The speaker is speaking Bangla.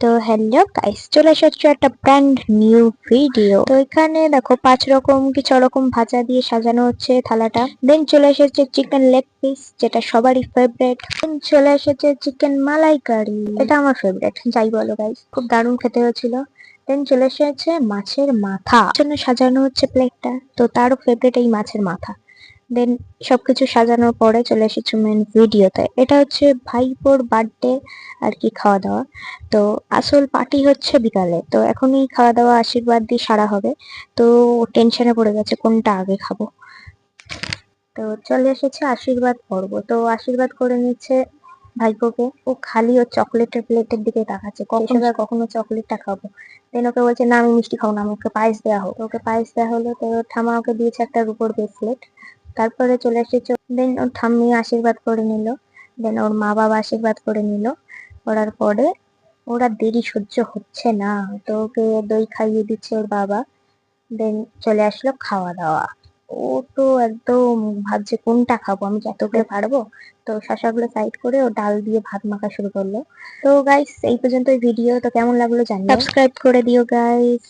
তো হ্যালো গাইস চলে এসেছ একটা ব্র্যান্ড নিউ ভিডিও তো এখানে দেখো পাঁচ রকম কি রকম ভাজা দিয়ে সাজানো হচ্ছে থালাটা। দেন চলে এসেছে চিকেন লেগ পিস যেটা সবারই ফেভারিট দেন চলে এসেছে চিকেন মালাই কারি এটা আমার ফেভারিট যাই বলো গাইস খুব দারুণ খেতে হয়েছিল। দেন চলে এসেছে মাছের মাথা, জন্য সাজানো হচ্ছে প্লেটটা তো তারও ফেভারিট এই মাছের মাথা। দেন সবকিছু সাজানোর পরে চলে এসেছে মেন ভিডিওতে এটা হচ্ছে ভাইপোর বার্থডে আর কি খাওয়া দাওয়া তো আসল পার্টি হচ্ছে বিকালে। তো এখনই খাওয়া দাওয়া আশীর্বাদ দিয়ে সারা হবে। তো টেনশনে পড়ে গেছে কোনটা আগে খাব? তো চলে এসেছে আশীর্বাদ পর্ব। তো আশীর্বাদ করে নিচ্ছে ভাইপোকে। ও খালি ও চকলেটের প্লেটের দিকে তাকাচ্ছে। কখন? কখনো? চকলেটটা খাব। দেন ওকে বলছে না আমি মিষ্টি খাব না আমাকে পায়েস দেওয়া হোক। ওকে পায়েস দেওয়া হলো। তো ঠামা ওকে দিয়েছে একটা রুপোর ব্রেসলেট তারপরে চলে এসেছে। দেন ওর ঠাম্মি আশীর্বাদ করে নিল। দেন ওর মা বাবা আশীর্বাদ করে নিল। করার পরে ওরা দেরি সহ্য হচ্ছে না। তো ওকে দই খাইয়ে দিচ্ছে ওর বাবা। দেন চলে আসলো খাওয়া দাওয়া। ও তো একদম ভাবছে, কোনটা খাব? আমি যতগুলো পারব? তো শশাগুলো সাইড করে ও ডাল দিয়ে ভাত মাখা শুরু করল। তো গাইস এই পর্যন্ত ভিডিও তো কেমন লাগল জানি সাবস্ক্রাইব করে দিও গাইস